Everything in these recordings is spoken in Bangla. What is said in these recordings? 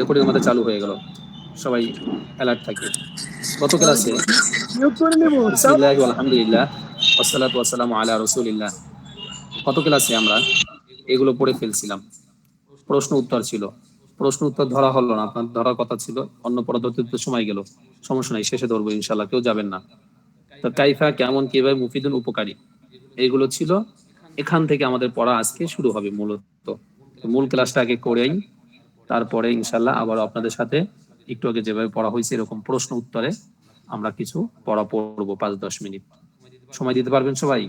রেকর্ডিং আমাদের চালু হয়ে গেল। সবাই অ্যালার্ট থাকি। গত ক্লাসে আলহামদুলিল্লাহ ওয়াসসালাতু ওয়াসসালামু আলা রাসূলিল্লাহ। গত ক্লাসে আমরা এগুলো পড়ে ফেলছিলাম। প্রশ্ন উত্তর ছিল। প্রশ্ন উত্তর ধরা হলো না আপনার ধরার কথা ছিল। অন্য পদ্ধতিতে সময় গেল। সমস্যা নাই শেষে ধরবো ইনশাল্লাহ কেউ যাবেন না। তো কাইফা কেমন কীভাবে মুফিদুল উপকারী? এইগুলো ছিল। এখান থেকে আমাদের পড়া আজকে শুরু হবে মূলত। মূল ক্লাসটা আগে করেই তারপরে ইনশাল্লাহ আবার আপনাদের সাথে একটু আগে যেভাবে পড়া হয়েছে এরকম প্রশ্ন উত্তরে আমরা কিছু পড়া পড়ব পাঁচ দশ মিনিট। সময় দিতে পারবেন সবাই?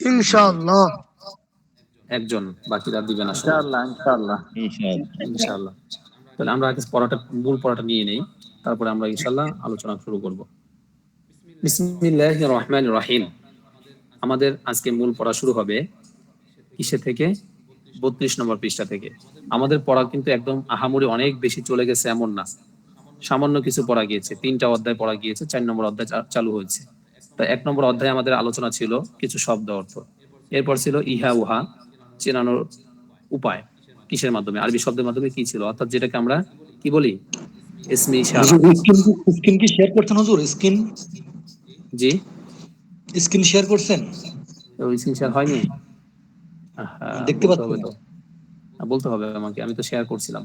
ইনশাআল্লাহ। একজন বাকিরা দিবেন ইনশাআল্লাহ। ইনশাআল্লাহ। ইনশাআল্লাহ। তাহলে আমরা আগে পড়াটা মূল পড়াটা নিয়ে নেই। তারপরে আমরা ইনশাআল্লাহ আলোচনা শুরু করব। বিসমিল্লাহির রহমানির রহিম। আমাদের আজকে মূল পড়া শুরু হবে কিসে থেকে? বত্রিশ নম্বর পৃষ্ঠা থেকে। আমাদের পড়া কিন্তু একদম আহামরি অনেক বেশি চলে গেছে এমন না। সামান্য কিছু পড়া গিয়েছে তিনটা অধ্যায় পড়া গিয়েছে চার নম্বর অধ্যায় চালু হয়েছে। তা এক নম্বর অধ্যায়ে আমাদের আলোচনা ছিল কিছু শব্দ অর্থ। এরপর ছিল ইহা উহা চেনানোর উপায় কিসের মাধ্যমে আরবি শব্দের মাধ্যমে কি ছিল? অর্থাৎ যেটাকে আমরা কি বলি? ইসমি স্ক্রিন স্ক্রিন কি শেয়ার করছেন হুজুর? স্ক্রিন জি। স্ক্রিন শেয়ার করছেন? ওই সিনচার হয়নি? আহা, দেখতে পাচ্ছি তো। বলতে হবে আমাকে আমি তো শেয়ার করছিলাম।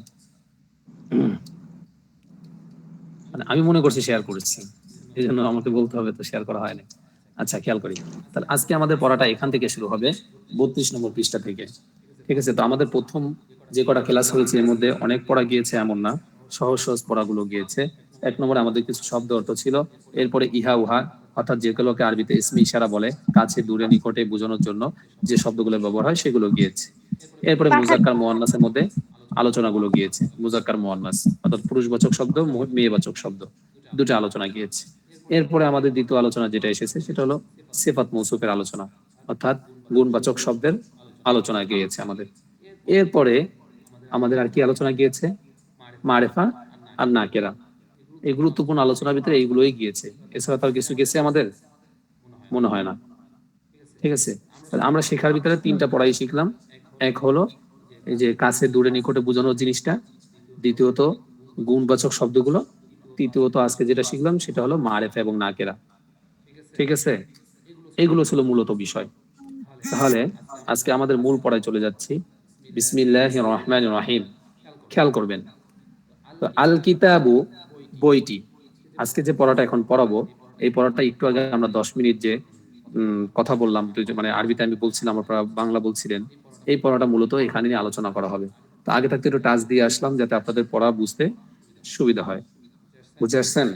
মানে আমি মনে করছি শেয়ার করেছি। এই জন্য আমাকে বলতে হবে তো শেয়ার করা হয়নি। আচ্ছা খেয়াল করি। তাহলে আজকে আমাদের পড়াটা এখান থেকে শুরু হবে বত্রিশ নম্বর পৃষ্ঠা থেকে। ঠিক আছে তো আমাদের প্রথম যে কটা ক্লাস হয়েছে এর মধ্যে অনেক পড়া গিয়েছে এমন না। সহজ সহজ পড়াগুলো গিয়েছে। এক নম্বরে আমাদের কিছু শব্দ অর্থ ছিল এরপরে ইহা উহা অর্থাৎ যেগুলোকে আরবিতে ইসমি ইশারা বলে কাছে দূরে নিকটে বোঝানোর জন্য যে শব্দগুলো ব্যবহার হয় সেগুলো গিয়েছে। এরপরে মুজাক্কার মোয়ান্নাসের মধ্যে আলোচনাগুলো গিয়েছে। মুজাক্কার মোয়ান্নাস অর্থাৎ পুরুষবাচক শব্দ মেয়েবাচক শব্দ দুটো আলোচনা গিয়েছে। এরপরে আমাদের দ্বিতীয় আলোচনা যেটা এসেছে সেটা হলো সেফাত মৌসুফের আলোচনা অর্থাৎ গুণবাচক শব্দের আলোচনা গিয়েছে আমাদের। এরপরে আমাদের আর কি আলোচনা গিয়েছে? মারেফা আর নাকেরা। এই গুরুত্বপূর্ণ আলোচনার ভিতরে এইগুলোই গিয়েছে। এছাড়া তার কিছু গেছে আমাদের? মনে হয় না। ঠিক আছে? আমরা শেখার ভিতরে তিনটা পড়াই শিখলাম। এক হলো এই যে কাছে, দূরে, নিকটে বোঝানোর জিনিসটা। দ্বিতীয়ত গুণবাচক শব্দগুলো। তৃতীয়ত আজকে যেটা শিখলাম সেটা হলো মারেফা এবং নাকেরা। ঠিক আছে? এগুলো ছিল মূলত বিষয়। তাহলে আজকে আমাদের মূল পড়ায় চলে যাচ্ছি। বিসমিল্লাহ রহমান রহিম। খেয়াল করবেন। তো আল কিতাবু বইটি। আজকে যে পড়াটা এখন পড়াবো এই পড়াটা একটু আগে আমরা দশ মিনিট যে কথা বললাম মানে আরবিতে আমি বলছিলাম আপনারা বাংলা বলছিলেন এই পড়াটা মূলত এখানে নিয়ে আলোচনা করা হবে। তো আগে থাকতে একটু টাচ দিয়ে আসলাম যাতে আপনাদের পড়া বুঝতে সুবিধা হয়। বুঝে আসছেন?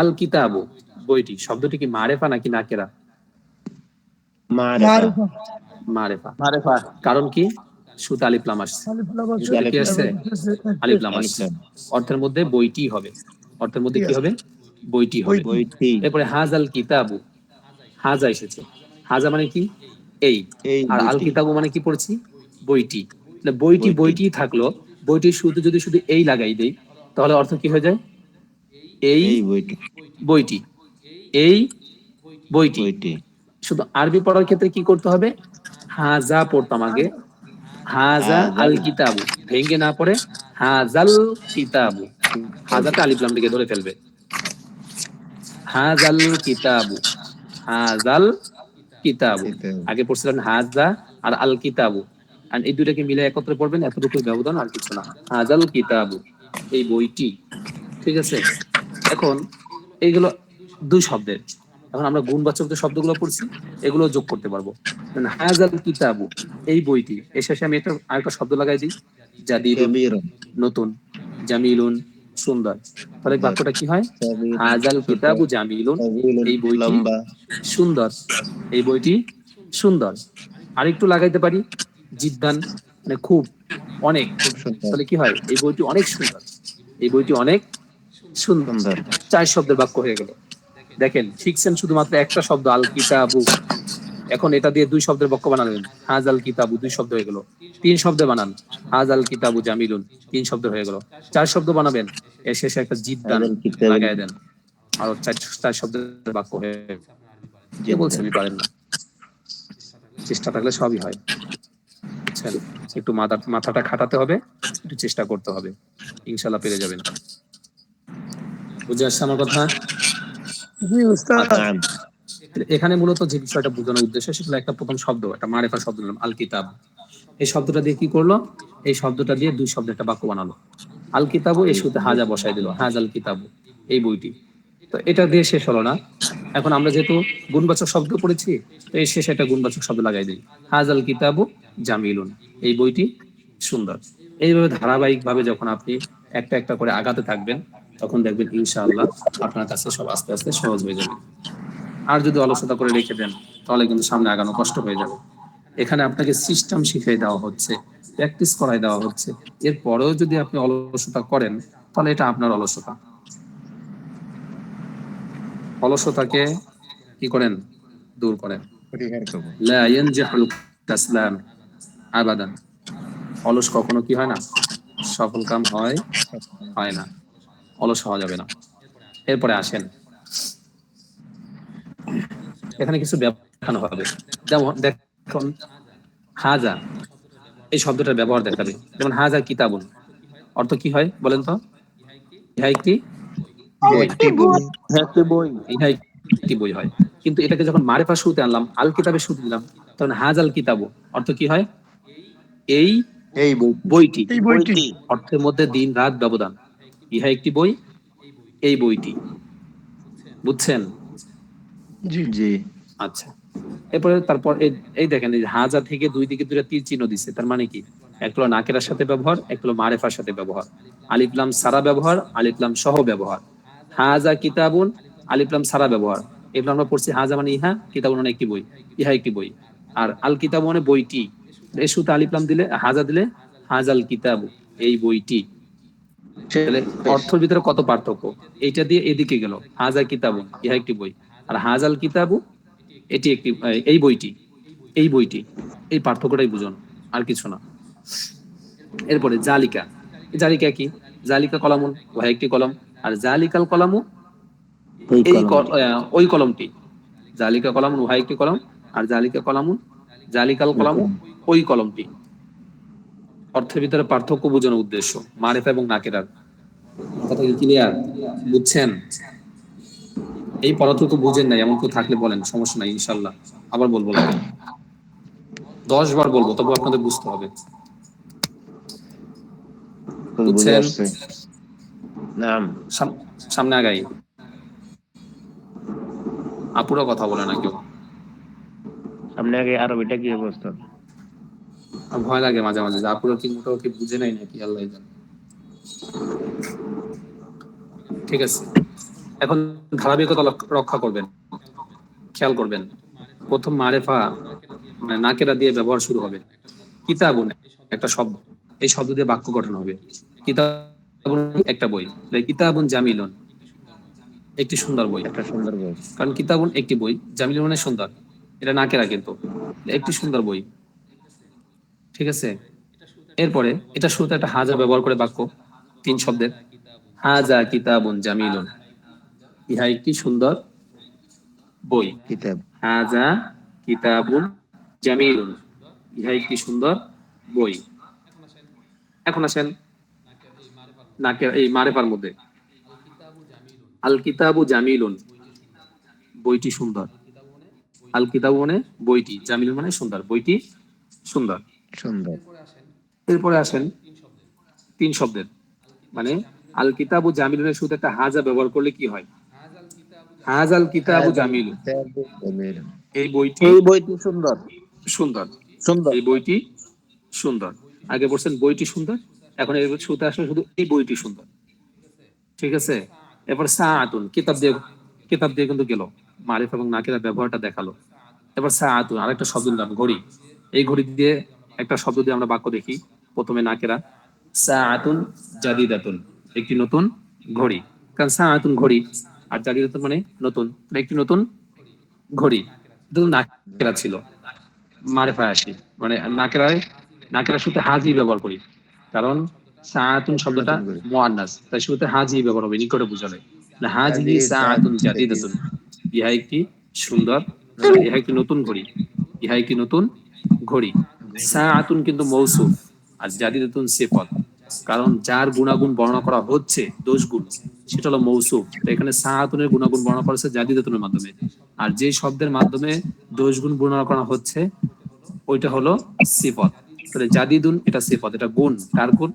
আল কিতাবু বইটি শব্দটি কি মারেফা নাকি নাকেরা? মারুফা। মারেফা। মারেফা। কারণ কি? সুত আলিফলাম আসছে। আলিফ লাম কি আসছে আলিফলাম আলিফ আসছে। অর্থের মধ্যে বইটি হবে। অর্থের মধ্যে কি হবে? বইটি হবে। বইটি। এরপরে হাজাল কিতাবু। হাজা এসেছে। হাজা মানে কি? এই। আর আল কিতাবু মানে কি পড়ছি? বইটি। বইটি বইটি। বইটি থাকল। বইটির শুরুতে যদি শুধু এই লাগাই দেই তাহলে অর্থ কি হয়ে যায়? এই এই বইটি। বইটি। এই বইটি। বইটি। শুধু আরবি পড়ার ক্ষেত্রে কি করতে হবে? হাজা পড়তাম আগে। হাজা। আল কিতাবু। ভেঙ্গে না পড়ে হাজাল কিতাবু। হাজাটা আলিফলাম দিকে ধরে ফেলবে। হাজাল কিতাবু। হাজাল কিতাবু। কিতাবু। আগে পড়ছিলেন হাজা আর আল কিতাবু। আর এই দুটাকে মিলে একত্রে পড়বেন এতটুকু ব্যবধান আর কিছু না। হাজাল কিতাবু এই বইটি। ঠিক আছে? এখন এইগুলো দুই শব্দের। এখন আমরা গুণবাচক যে শব্দগুলো পড়ছি এগুলো যোগ করতে পারব। হাজাল কিতাবু এই বইটি এর শেষে আমি একটা আরেকটা শব্দ লাগাই দিই জাদিদুন নতুন জামিলুন সুন্দর। তাহলে বাক্যটা কি হয়? হাজাল কিতাবু জামিলুন এই বইটি লম্বা। সুন্দর। এই বইটি সুন্দর। আরেকটু লাগাইতে পারি জিদ্দান মানে খুব অনেক। খুব সুন্দর। তাহলে কি হয়? এই বইটি অনেক সুন্দর। এই বইটি অনেক সুন্দর। চার শব্দের বাক্য হয়ে গেল। দেখেন শিখছেন শুধুমাত্র একটা শব্দ আল কিতাবু। এখন এটা দিয়ে দুই শব্দের বাক্য বানালেন। হাজ আল কিতাবু দুই শব্দ হয়ে গেল। তিন শব্দে বানান। হাজ আল কিতাবু জামিলুন তিন শব্দ হয়ে গেল। চার শব্দ বানাবেন। এর শেষে একটা জিদ দান লাগাই দেন। আর চার চার শব্দের বাক্য হয়ে গেল। কে বলছে আমি পারেন না। চেষ্টা থাকলে সবই হয়। বুঝছেন? একটু মাথা মাথাটা খাটাতে হবে একটু চেষ্টা করতে হবে। ইনশাল্লাহ পেরে যাবেন। বুঝে আসছে আমার কথা? জি উস্তাদ। এখানে মূলত যে বিষয়টা বোঝানোর উদ্দেশ্য সেটা একটা প্রথম শব্দ একটা মারেফা শব্দ নিলাম আল কিতাব এই শব্দটা দিয়ে কি করল? এই শব্দটা দিয়ে দুই শব্দ একটা বাক্য বানালো। আল কিতাবু এই শুতে হাজা বসাই দিল হাজ আল কিতাবু এই বইটি। তো এটা দিয়ে শেষ হলো না। এখন আমরা যেহেতু গুণবাচক শব্দ পড়েছি তো এই শেষে একটা গুণবাচক শব্দ লাগাই দিই। হাজ আল কিতাবু জামিলুন এই বইটি সুন্দর। এইভাবে ধারাবাহিক ভাবে যখন আপনি একটা একটা করে আগাতে থাকবেন তখন দেখবেন ইনশাআল্লাহ আপনার কাছে সব আস্তে আস্তে সহজ হয়ে যাবে। আর যদি অলসতা করে রেখে দেন তাহলে কিন্তু সামনে আগানো কষ্ট হয়ে যাবে। এখানে আপনাকে সিস্টেম শিখিয়ে দেওয়া হচ্ছে প্র্যাকটিস করাই দেওয়া হচ্ছে। এরপরেও যদি আপনি অলসতা করেন তাহলে এটা আপনার অলসতা। অলসতাকে কি করেন? দূর করেন। আবাদান। অলস কখনো কি হয় না? সফল কাম হয় হয় না। অলস হওয়া যাবে না। এরপরে আসেন। এখানে কিছু দেখানো হবে। যেমন দেখুন হাজা এই শব্দটার ব্যবহার দেখাবে। যেমন হাজা কিতাবুন। অর্থ কি হয় বলেন তো? ইহা একটি বই। একটি বই। ইহা একটি বই হয়। কিন্তু এটাকে যখন মারেফা শুরুতে আনলাম আল কিতাবে শুরুতে দিলাম তখন হাজ আল কিতাবু। অর্থ কি হয়? এই এই বইটি। এই বইটি। অর্থের মধ্যে দিন রাত ব্যবধান। ইহা একটি বই? এই বইটি। বুঝছেন? জি জি। আচ্ছা। এরপরে তারপর এই- দেখেন এই হাজা থেকে দুই দিকে দুটা তীর চিহ্ন দিচ্ছে তার মানে কি? এক হলো নাকেরার সাথে ব্যবহার এক হলো মারেফার সাথে ব্যবহার। আলিফলাম সারা ব্যবহার আলিফলাম সহ ব্যবহার। হাজা কিতাবুন আলিফলাম সারা ব্যবহার। এগুলো আমরা পড়ছি হাজা মানে ইহা কিতাবুন মানে একটি বই। ইহা একটি বই। আর আল কিতাব মানে বইটি। এই সুতে আলিফলাম দিলে হাজা দিলে হাজাল কিতাব এই বইটি। অর্থের ভিতরে কত পার্থক্য? এইটা দিয়ে এদিকে গেল। হাজা কিতাবুন ইহা একটি বই। আর হাজাল কিতাবু এটি একটি এই বইটি এই বইটি এই পার্থক্যটাই বুঝুন আর কিছু না। এরপরে জালিকা। জালিকা কি? জালিকা কলামুন ওহা একটি কলম। আর জালিকাল কলামু এই ওই কলমটি। জালিকা কলামুন ওহা একটি কলম। আর জালিকা কলামুন জালিকাল কলামু। ওই কলমটি। অর্থের ভিতরে পার্থক্য বোঝানোর উদ্দেশ্য মারেফা এবং নাকেরার কথা কি ক্লিয়ার বুঝছেন? এই পড়াটুকু বুঝেন নাই এমন কেউ থাকলে বলেন সমস্যা নাই ইনশাল্লাহ আবার বলব দশ বার বলব তবু আপনাদের বুঝতে হবে। বুঝছেন? সামনে আগাই। আপুরা কথা বলে না কেউ। সামনে আগে আরবিটা কি অবস্থা? ভয় লাগে মাঝে মাঝে যে আপুরা কি মোটামুটি বুঝে নাই নাকি আল্লাহ জানে। ঠিক আছে। এখন ধারাবাহিকতা রক্ষা করবেন খেয়াল করবেন। প্রথম মারেফা মানে নাকেরা দিয়ে ব্যবহার শুরু হবে। কিতাবুন একটা শব্দ। এই শব্দ দিয়ে বাক্য গঠন হবে। কিতাবুন একটা বই। তাই কিতাবুন জামিলুন একটি সুন্দর বই। একটা সুন্দর বই। কারণ কিতাবুন একটি বই জামিলুন মানে সুন্দর। এটা নাকেরা কিন্তু। একটি সুন্দর বই। ঠিক আছে? এরপরে এটা শুরুতে একটা হাজা ব্যবহার করে বাক্য তিন শব্দের। হাজা কিতাবুন জামিলুন। ইহা একটি সুন্দর? বই। কিতাব। হাজা কিতাবুন জামিলুন। ইহা একটি সুন্দর? বই। এখন আসেন নাকের এই মারেফার মধ্যে। আল কিতাবু জামিলুন। বইটি সুন্দর। আল কিতাবু মানে বইটি। জামিলুন মানে সুন্দর। বইটি সুন্দর। সুন্দর। এরপরে আসেন তিন শব্দের। মানে আল কিতাবু জামিলুনের শুধু একটা হাজা ব্যবহার করলে কি হয়? হাজাল কিতাবু জামিলু এই বইটি এই বইটি সুন্দর। সুন্দর। সুন্দর। এই বইটি সুন্দর। আগে বলছেন বইটি সুন্দর এখন এর শুতে আসলে শুধু এই বইটি সুন্দর। ঠিক আছে? এরপর সাআতুন কিতাব দিয়ে কিতাব দিয়ে কিন্তু গেল। মারিফ এবং নাকিরা ব্যবহারটা দেখাল। এবার সাআতুন আরেকটা শব্দ দিলাম ঘড়ি। এই ঘড়ি দিয়ে একটা শব্দ দিয়ে আমরা বাক্য দেখি। প্রথমে নাকেরা। সাআতুন জাদিদাতুন। একটি নতুন ঘড়ি। কারণ সাআতুন ঘড়ি আর জাদিদাতুন মানে নতুন। একটি নতুন ঘড়ি। নাকেরা ছিল। মারেফায় আসি। মানে নাকেরায় নাকেরা শুরুতে হাজি ব্যবহার করি। কারণ সাআতুন শব্দটা মুআন্নাস। তাই শুরুতে হাজি ব্যবহার হবে নিকটে বোঝালে না হাজি সাআতুন জাদিদাতুন। ইহা একটি সুন্দর ইহা একটি নতুন ঘড়ি। ইহা একটি নতুন ঘড়ি। সাআতুন কিন্তু মৌসুফ আর জাদিদাতুন সিফত। কারণ যার গুণাগুণ বর্ণনা করা হচ্ছে দোষগুণ সেটা হলো মৌসুফ তো এখানে সাআতুনের গুণাগুণ বর্ণনা করা হচ্ছে জাদিদাতুনের মাধ্যমে। আর যে শব্দের মাধ্যমে দোষগুণ বর্ণনা করা হচ্ছে ওইটা হলো সিফত। তাহলে জাদিদুন এটা সিফত এটা গুণ। কার গুণ?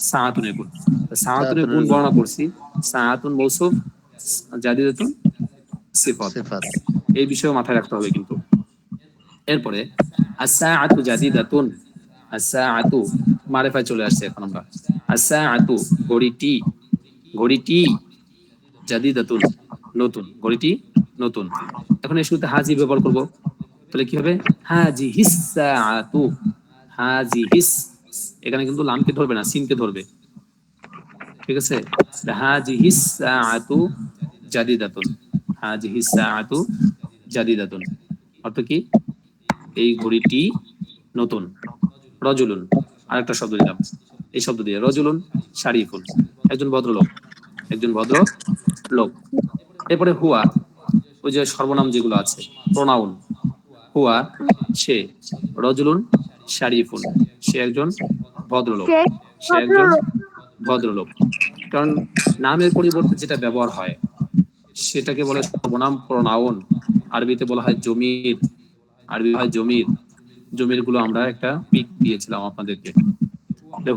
সাআতুনের গুণ। তো সাআতুনের গুণ বর্ণনা করছি। সাআতুন মৌসুফ জাদিদাতুন সিফাত। এই বিষয়ে মাথায় রাখতে হবে কিন্তু। এরপরে আসসাআতু জাদিদাতুন আসসাআতু মারিফায় চলে আসছে এখন আমরা। আসসাআতু ঘড়িটি ঘড়িটি জাদিদাতুন নতুন, ঘড়িটি নতুন। এখন এই শুরুতে হাজি ব্যবহার করব। তাহলে কি হবে? হাজি হিসাআতু হাজি হিস। এখানে কিন্তু লামকে ধরবে না, সিনকে ধরবে। ঠিক আছে? হাজি হিসাআতু জাদিদাতুন হাজি হিসাআতু জাদিদাতুন অর্থ কি? এই ঘড়িটি নতুন। রজুলুন। আরেকটা শব্দ দিলাম। এই শব্দ দিয়ে রজুলুন শারিফুন। একজন ভদ্রলোক একজন ভদ্র লোক এরপরে হুয়া ওই যে সর্বনাম যেগুলো আছে প্রোনাউন। হুয়া সে। রজুলুন শারিফুন। সে একজন ভদ্রলোক। সে একজন ভদ্রলোক। কারণ নামের পরিবর্তে যেটা ব্যবহার হয় সেটাকে বলে সর্বনাম প্রোনাউন। আরবিতে বলা হয় জমির। আরবি হয় জমির জমিরগুলো আমরা একটা পিক দিয়েছিলাম আপনাদেরকে।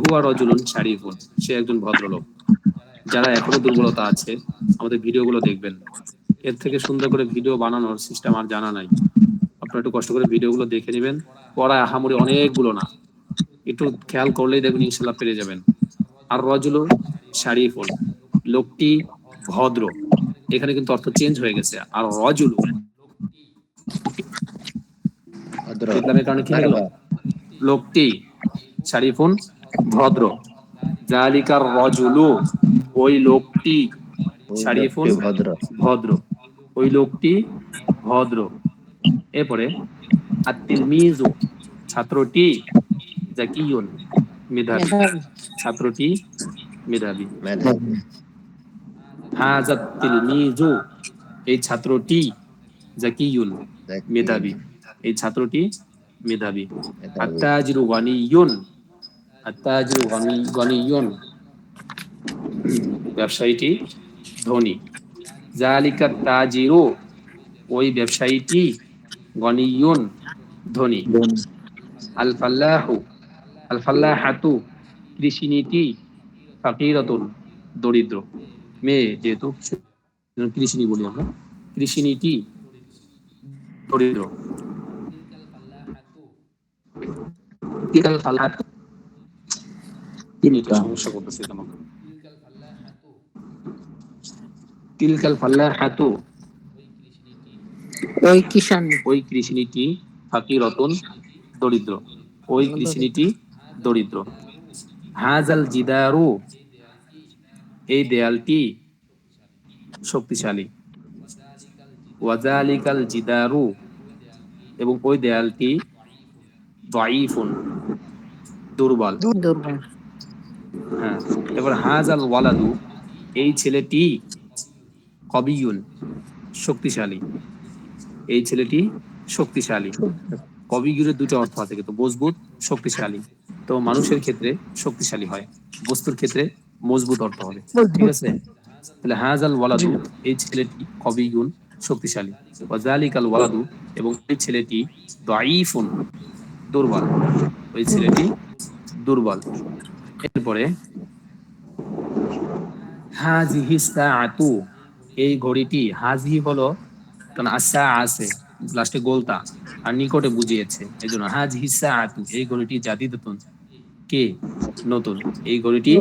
হুয়া রজুলুন শারিফুন সে একজন ভদ্রলোক। যারা এখনও দুর্বলতা আছে, আমাদের ভিডিওগুলো দেখবেন। এর থেকে সুন্দর করে ভিডিও বানানোর সিস্টেম আর জানা নাই। আপনারা একটু কষ্ট করে ভিডিওগুলো দেখে নেবেন। পড়া আহামরি অনেকগুলো না। একটু খেয়াল করলেই দেখবেন ইনশাল্লাহ পেরে যাবেন। আর রজুলু শারিফুন লোকটি ভদ্র। এখানে কিন্তু অর্থ চেঞ্জ হয়ে গেছে। আর রজুলু কারণে কি লোকটি শারিফুন ভদ্র। জালিকার রজুলু ওই লোকটি শারিফুন ভদ্র। ভদ্র। ওই লোকটি ভদ্র। এরপরে আত্মিল মিজু ছাত্রটি জাকিউন মেধাবী। ছাত্রটি মেধাবী। মেধাবী। হাজাত তিলমিজু এই ছাত্রটি জাকিউন মেধাবী। এই ছাত্রটি মেধাবী। আত্তাজিরু গনিয়ুন। আত্তাজিরু গনিয়ুন। ব্যবসায়ীটি ধনী। জালিকা তাজিরু। ওই ব্যবসায়ীটি গনিয়ুন ধনী। আল ফাল্লাহু আল ফাল্লাহাতু কৃষিনীতি ফাকিরাতুন দরিদ্র। মেয়ে যেহেতু কৃষিনী বলি আমরা। কৃষিনীতি দরিদ্র। তিলকাল সমস্যা করতেছে কেন তিলকাল ফাল্লাহাতু ওই কিষান ওই ফাকিরতন দরিদ্র। ওই দরিদ্র। হাজাল জিদারু। এই দেয়ালটি শক্তিশালী। ওয়াজালিকাল জিদারু। এবং ওই দেয়ালটি দাইফুন দুর্বল। দুর্বল। হ্যাঁ এবার হাজাল ওয়ালাদু এই ছেলেটি কবিউন শক্তিশালী। এই ছেলেটি শক্তিশালী। কবিগুরের দুটো অর্থ আছে কিন্তু মজবুত শক্তিশালী। তো মানুষের ক্ষেত্রে শক্তিশালী হয় বস্তুর ক্ষেত্রে মজবুত অর্থ হবে। ঠিক আছে? তাহলে হাজাল ওয়ালাদু এই ছেলেটি কবিগুন শক্তিশালী। ওয়াজালিকাল ওয়ালাদু এবং এই ছেলেটি দাইফুন দুর্বল। ওই ছেলেটি দুর্বল। এরপরে হাজিহি সাআতু এই ঘড়িটি হাজি হলো কারণ আসা আছে লাস্টে গোলতা, আর নিকটে বুঝিয়েছে। এই জন্য হাজিহি সাআতু এই ঘড়িটি জাদিদাতুন কে? নতুন। এই ঘড়িটি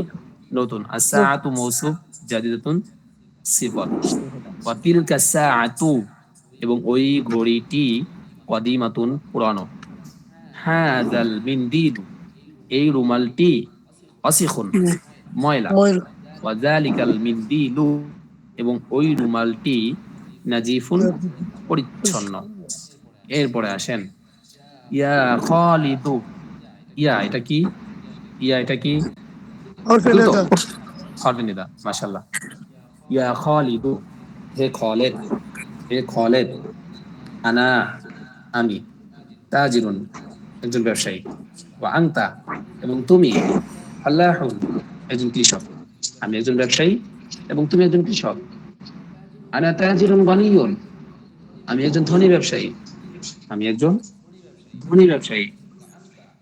নতুন। আসাআতু মৌসুফ জাদিদাতুন সিফাত। ওয়া তিলকা সাআতু, এবং ওই ঘড়িটি কদিমাতুন পুরানো। হাযাল মিন্দিল এই রুমালটি অসিখুন ময়লা। ওয়াজালিকাল মিন্দিলু এবং ওই রুমালটি নাজিফুন পরিচ্ছন্ন। এরপরে আসেন ইয়া খালিদু ইয়া এটা কি? ইয়া এটা কি। হরফে নিদা মাশাআল্লাহ। ইয়া খালিদু হে খালেদ হে খালেদ আনা আমি তাজিরুন। একজন ব্যবসায়ী। ওয়া আংতা এবং তুমি ফাল্লাহুন একজন কৃষক। আমি একজন ব্যবসায়ী এবং তুমি একজন কৃষক। আনা আমি একজন ধনী ব্যবসায়ী। আমি একজন ধনী ব্যবসায়ী।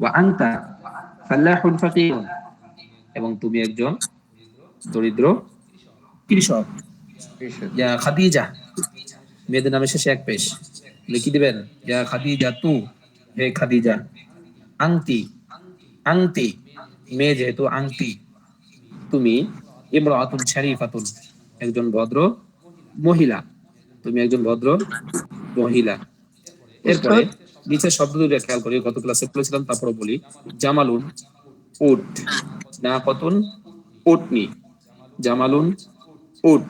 ওয়া আংতা ফাকিরুন এবং তুমি একজন দরিদ্র কৃষক। খাদিজা, মেয়েদের নামে শেষে এক পেশ। লিখে দিবেন, ইয়া খাদিজা তু হে খাদিজা, আংটি আংটি, মেয়ে যেহেতু আংটি, তুমি ইমরাতুন শরীফাতুন একজন ভদ্র মহিলা, তুমি একজন ভদ্র মহিলা। এরপরে নিচের শব্দ দুটো খেয়াল করি গত ক্লাসে বলেছিলাম তারপরে বলি, জামালুন উট না কতুন উটনি, জামালুন উট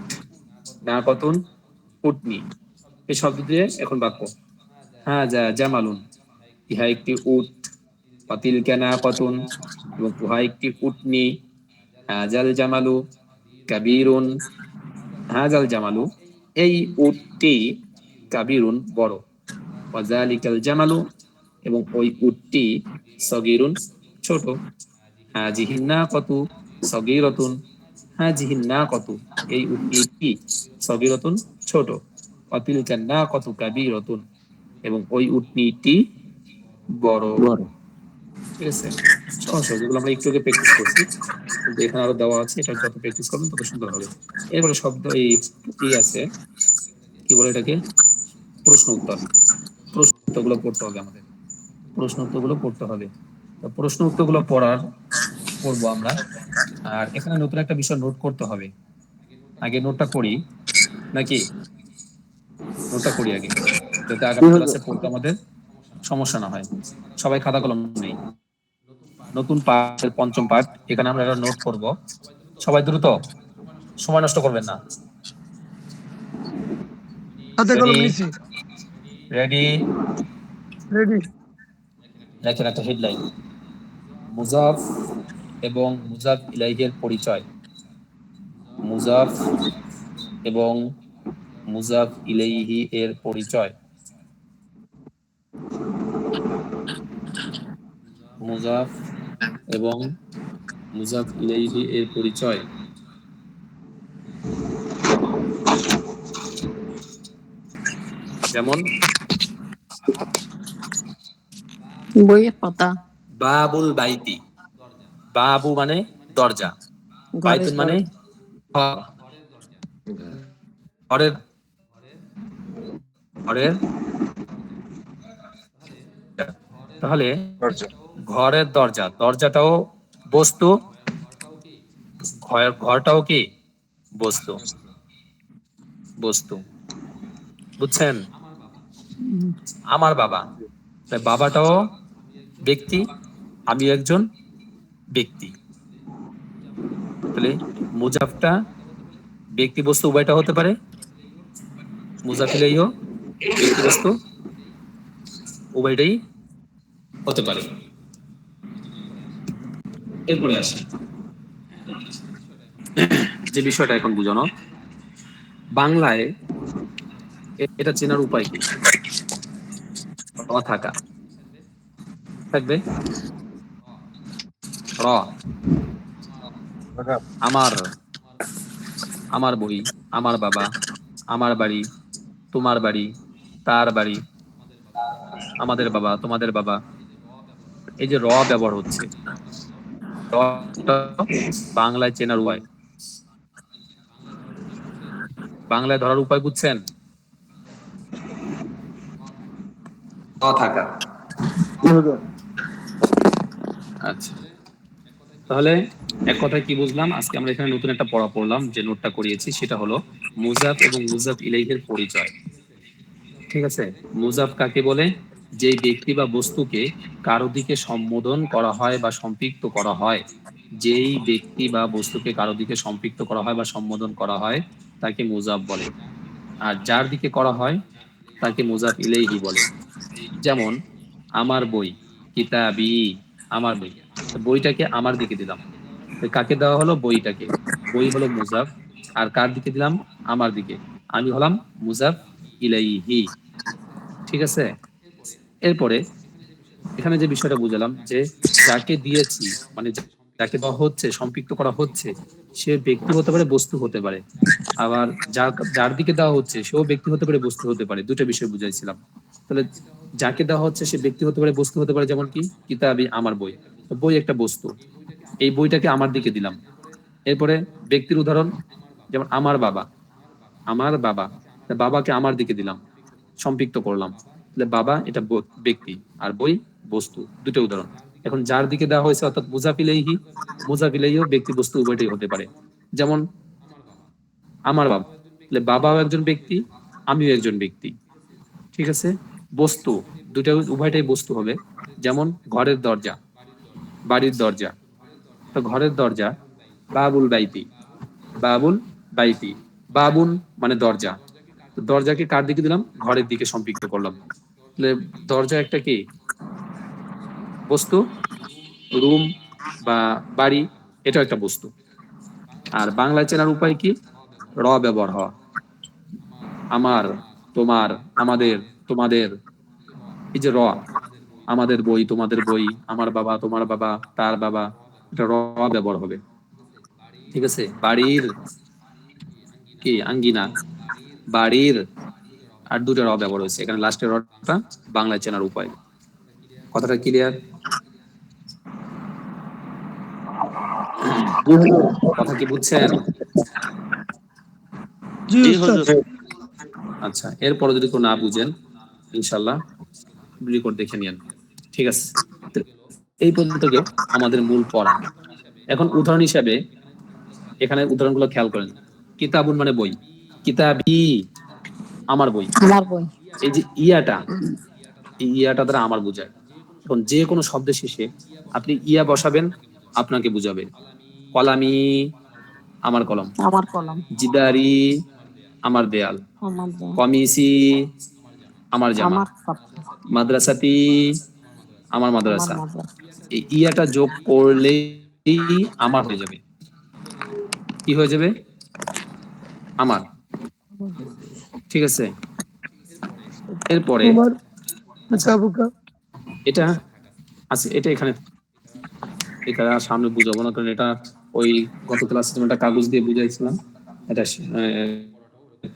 না কতুন উটনি। এই শব্দ দিয়ে এখন বাক্য। হ্যাঁ জামালুন। ইহা একটি উট, পাতিল কেনা কতুন এবং উহা একটি উটনি। হাজাল জামালু কাবিরুন, হাজাল জামালু। এই উটটি কাবিরুন বড়। ওয়াজালিকাল জামালু এবং ওই উটটি সগিরুন ছোট। হাজিহিন্না কত সগিরতুন হাজিহিন্না কত এই উটটি কি? সগিরতুন ছোট। অতিল কান্না কত কাবিরতুন এবং ওই উটনিটি বড়। বড়। ঠিক আছে। সহজ সহজ যেগুলো আমরা একটু আগে প্র্যাকটিস করছি কিন্তু এখানে আরও দেওয়া আছে এটা যত প্র্যাকটিস করবেন তত সুন্দর হবে। এরপরে শব্দ এই ই আছে কি বলে এটাকে? প্রশ্ন উত্তর। প্রশ্ন উত্তরগুলো পড়তে হবে আমাদের। প্রশ্ন উত্তরগুলো পড়তে হবে। তো প্রশ্ন উত্তরগুলো পড়ার পড়ব আমরা। আর এখানে নতুন একটা বিষয় নোট করতে হবে। আগে নোটটা করি। নাকি? নোটটা করি আগে। যাতে আগামী ক্লাসে পড়তে আমাদের সমস্যা না হয়। সবাই খাতা কলম নেই। নতুন পাঠের পঞ্চম পাঠ এখানে আমরা একটা নোট করব। সবাই দ্রুত সময় নষ্ট করবেন না। হাতে কলম। নিছি। রেডি রেডি লেখেন একটা হেডলাইন মুজাফ এবং মুজাফ ইলাইহের পরিচয়। মুজাফ এবং মুজাফ ইলাইহি এর পরিচয়। মুজাফ এবং মুজাফ ইলাইহি এর পরিচয়। যেমন বইয়ের পাতা। বাবুল বাইতি। বাবু মানে দরজা। বাইতুন মানে ঘর। ঘরের ঘরের তাহলে ঘরের দরজা। দরজাটাও বস্তু। ঘর- ঘরটাও কি? বস্তু। বস্তু। বুঝছেন? আমার বাবা। বাবাটাও ব্যক্তি আমি একজন ব্যক্তি। তাহলে মুজাফটা ব্যক্তি বস্তু, উভয়টা হতে পারে। মুজাফিলেইও ব্যক্তি বস্তু, উভয়টাই হতে পারে। এরপরে আসি। যে বিষয়টা এখন বুঝানো, বাংলায় এটা চেনার উপায় কি? থাকা থাকবে? আমার আমার বই, আমার বাবা, আমার বাড়ি, তোমার বাড়ি, তার বাড়ি, আমাদের বাবা, তোমাদের বাবা। এই যে র ব্যবহার হচ্ছে। বাংলায় চেনার উপায়। বাংলায় ধরার উপায় বুঝছেন? থাকা। আচ্ছা। তাহলে এক কথায় কি বুঝলাম? আজকে আমরা এখানে নতুন একটা পড়া পড়লাম যে নোটটা করিয়েছি সেটা হলো মুজাফ এবং মুজাফ ইলাইহের পরিচয়। ঠিক আছে? মুজাফ কাকে বলে? যে ব্যক্তি বা বস্তুকে কারও দিকে সম্বোধন করা হয় বা সম্পৃক্ত করা হয়, যেই ব্যক্তি বা বস্তুকে কারও দিকে সম্পৃক্ত করা হয় বা সম্বোধন করা হয়, তাকে মুজাফ বলে। আর যার দিকে করা হয়, তাকে মুজাফ ইলাইহি বলে। যেমন, আমার বই, কিতাবি, আমার বই। বইটাকে আমার দিকে দিলাম। কাকে দেওয়া হলো? বইটাকে। বই হলো মুজাফ আর কার দিকে দিলাম? আমার দিকে। আমি হলাম মুজাফ ইলাইহি। ঠিক আছে? এরপরে এখানে যে বিষয়টা বুঝলাম যে যাকে দিয়েছি মানে যাকে দেওয়া হচ্ছে, সম্পৃক্ত করা হচ্ছে, সে ব্যক্তি হতে পারে, বস্তু হতে পারে। আবার যার যার দিকে দেওয়া হচ্ছে, সেও ব্যক্তি হতে পারে, বস্তু হতে পারে। দুটো বিষয় বুঝাইছিলাম। তাহলে যাকে দেওয়া হচ্ছে, সে ব্যক্তি হতে পারে, বস্তু হতে পারে, যেমন কি? কিতাবি আমার বই। বই একটা বস্তু। এই বইটাকে আমার দিকে দিলাম। এরপরে ব্যক্তির উদাহরণ, যেমন আমার বাবা। আমার বাবা। বাবাকে আমার দিকে দিলাম। সম্পৃক্ত করলাম। তাহলে বাবা, এটা ব্যক্তি আর বই, বস্তু, দুটো উদাহরণ। এখন যার দিকে দেওয়া হয়েছে অর্থাৎ মুজাফিলেহি মুজাফিলেহিও ব্যক্তি বস্তু উভয়টাই হতে পারে। যেমন, আমার বাবা, তাহলে বাবাও একজন ব্যক্তি, আমিও একজন ব্যক্তি। ঠিক আছে? বস্তু, দুটা উভয়টাই বস্তু হবে। যেমন, ঘরের দরজা, বাড়ির দরজা। তো ঘরের দরজা, বাবুল বাইতি। বাবুল বাইতি। বাবুন মানে দরজা। দরজাকে কার দিকে দিলাম? ঘরের দিকে সম্পৃক্ত করলাম। দরজা একটা কি? বস্তু? রুম বা বাড়ি এটা একটা বস্তু। আর বাংলায় চেনার উপায় কি? র ব্যবহার হওয়া। আমার, তোমার, আমাদের, তোমাদের। এই যে র, আমাদের বই, তোমাদের বই, আমার বাবা, তোমার বাবা, তার বাবা, এটা র ব্যবহার হবে। ঠিক আছে? বাড়ির কি? আঙ্গিনা। বাড়ির আর দুটো র ব্যবহার হয়েছে। এখানে লাস্টের রটা বাংলায় চেনার উপায়। কথাটা ক্লিয়ার কথা কি বুঝছেন? আচ্ছা এরপরে যদি কেউ না বুঝেন ইনশাল্লাহ রেকর্ড দেখে নিন ঠিক আছে। এই পর্যন্ত আমাদের মূল পড়া। এখন উদাহরণ হিসাবে এখানে উদাহরণগুলো খেয়াল করেন। কিতাবুন মানে বই। কিতাবি। আমার বই। আমার বই। এই যে ইয়াটা এই ইয়াটা দ্বারা আমার বোঝায়। এখন যে কোনো শব্দের শেষে আপনি ইয়া বসাবেন আপনাকে বুঝাবে। কলামি আমার কলম। আমার কলম। জিদারি আমার দেয়াল। কমিসি আমার জামা। মাদ্রাসাতি আমার মাদ্রাসা। এই ইয়াটা যোগ করলেই আমার হয়ে যাবে। কি হয়ে যাবে? আমার। ঠিক আছে। এরপরে আচ্ছা, এটা আছে এটা এখানে। এটা সামনে বুঝাবো না কারণ এটা ওই গত ক্লাসে একটা কাগজ দিয়ে বুঝাইছিলাম। এটা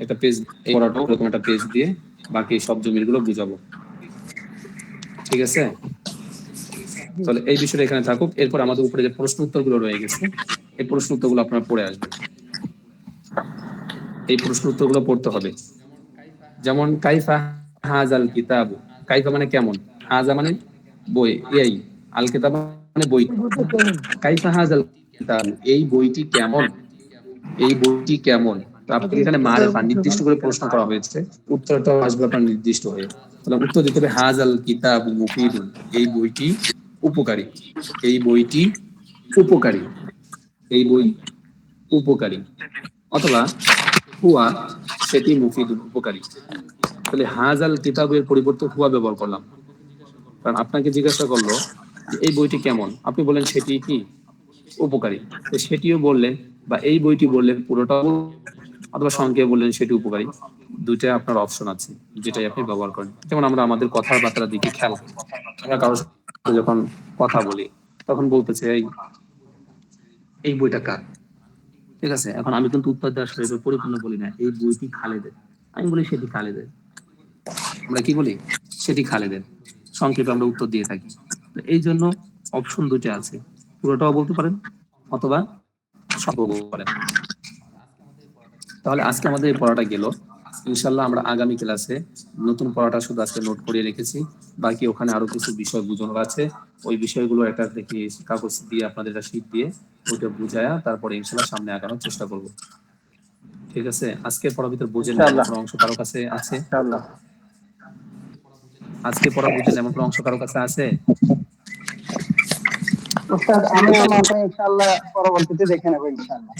একটা পেজ পড়াটা এরকম একটা পেজ দিয়ে বাকি সব জমিরগুলো বুঝাবো। ঠিক আছে? তাহলে এই বিষয়টা এখানে থাকুক। এরপর আমাদের উপরে যে প্রশ্ন উত্তরগুলো রয়ে গেছে এই প্রশ্ন উত্তরগুলো আপনারা পড়ে আসবেন। এই প্রশ্ন উত্তরগুলো পড়তে হবে। যেমন, কাইফা হাজাল কিতাব। কাইফা মানে কেমন? হাজা মানে বই, এই, আল কিতাব মানে বই। কাইফা হাজাল কিতাব, এই বইটি কেমন? এই বইটি কেমন? এখানে নির্দিষ্ট করে প্রশ্ন করা হয়েছে। আসবে আপনার নির্দিষ্ট হয়ে। তাহলে উত্তর দিতে হবে হাজাল কিতাব মুফিদুন। এই বইটি উপকারী। এই বইটি উপকারী। এই বই উপকারী। অথবা হুয়া, সেটি মুফিদ উপকারী। তাহলে হাজাল কিতাবের পরিবর্তে হুয়া ব্যবহার করলাম। কারণ আপনাকে জিজ্ঞাসা করল এই বইটি কেমন? আপনি বলেন সেটি কি? উপকারী। তো সেটিও বললেন বা এই বইটি বললেন পুরোটাও, অথবা সংক্ষেপে বললেন সেটি উপকারী। দুইটা আপনার অপশন আছে, যেটাই আপনি ব্যবহার করেন। যেমন আমরা আমাদের কথাবার্তার দিকে খেয়াল আমরা কারোর যখন কথা বলি, তখন বলতেছে এই বইটা কার? ঠিক আছে, এখন আমি কিন্তু উত্তর দেওয়ার সাথে পরিপূর্ণ বলি না। এই বইটি খালেদের। আমি বলি সেটি খালেদের। আমরা কি বলি? সেটি খালেদের। সংক্ষেপে আমরা উত্তর দিয়ে থাকি। এই জন্য অপশন দুটো আছে। পুরোটাও বলতে পারেন, অথবা সব বলতে পারেন। তাহলে আজকে আমাদের এই পড়াটা গেল। ইনশাল্লাহ আমরা আগামী ক্লাসে নতুন পড়াটা শুধু আজকে নোট করে রেখেছি। বাকি ওখানে আরও কিছু বিষয় বোঝানোর আছে। ওই বিষয়গুলো একটা দেখি কাগজ দিয়ে, আপনাদের শীট দিয়ে ওইটা বুঝায়া তারপরে ইনশাল্লাহ সামনে আগানোর চেষ্টা করব। ঠিক আছে? আজকের পড়া ভিতর বুঝে কোনো অংশ কারও কাছে আছে? আজকে পড়া বুঝেন এমন কোনো অংশ কারও কাছে আছে? আমি ইনশাআল্লাহ পরবর্তীতে দেখে নেব ইনশাআল্লাহ